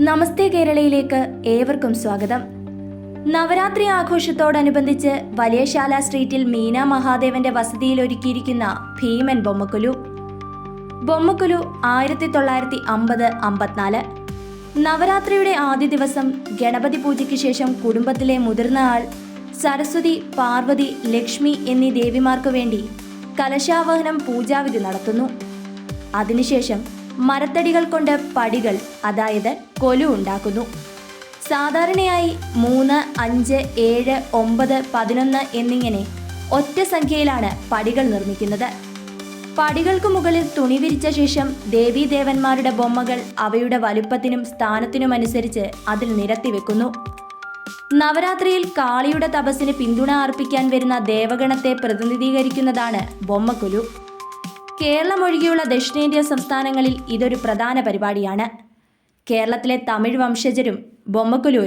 നമസ്തേ കേരളയിലേക്ക് ഏവർക്കും സ്വാഗതം. നവരാത്രി ആഘോഷത്തോടനുബന്ധിച്ച് വലിയശാല സ്ട്രീറ്റിൽ മീന മഹാദേവന്റെ വസതിയിൽ ഒരുക്കിയിരിക്കുന്ന ഭീമൻ ബൊമ്മക്കുലു. ബൊമ്മക്കുലു ആയിരത്തി തൊള്ളായിരത്തി അമ്പത് അമ്പത്തിനാല്. നവരാത്രിയുടെ ആദ്യ ദിവസം ഗണപതി പൂജയ്ക്ക് ശേഷം കുടുംബത്തിലെ മുതിർന്ന ആൾ സരസ്വതി പാർവതി ലക്ഷ്മി എന്നീ ദേവിമാർക്ക് വേണ്ടി കലശാവഹനം പൂജാവിധി നടത്തുന്നു. അതിനുശേഷം മരത്തടികൾ കൊണ്ട് പടികൾ അതായത് കൊലു ഉണ്ടാക്കുന്നു. സാധാരണയായി മൂന്ന് അഞ്ച് ഏഴ് ഒമ്പത് പതിനൊന്ന് എന്നിങ്ങനെ ഒറ്റ സംഖ്യയിലാണ് പടികൾ നിർമ്മിക്കുന്നത്. പടികൾക്ക് മുകളിൽ തുണി വിരിച്ച ശേഷം ദേവീദേവന്മാരുടെ ബൊമ്മകൾ അവയുടെ വലുപ്പത്തിനും സ്ഥാനത്തിനുമനുസരിച്ച് അതിൽ നിരത്തി വെക്കുന്നു. നവരാത്രിയിൽ കാളിയുടെ തപസ്സിന് പിന്തുണ അർപ്പിക്കാൻ വരുന്ന ദേവഗണത്തെ പ്രതിനിധീകരിക്കുന്നതാണ് ബൊമ്മക്കുലു. കേരളം ഒഴികെയുള്ള ദക്ഷിണേന്ത്യൻ സംസ്ഥാനങ്ങളിൽ ഇതൊരു പ്രധാന പരിപാടിയാണ്. കേരളത്തിലെ തമിഴ് വംശജരും ബൊമ്മക്കുലു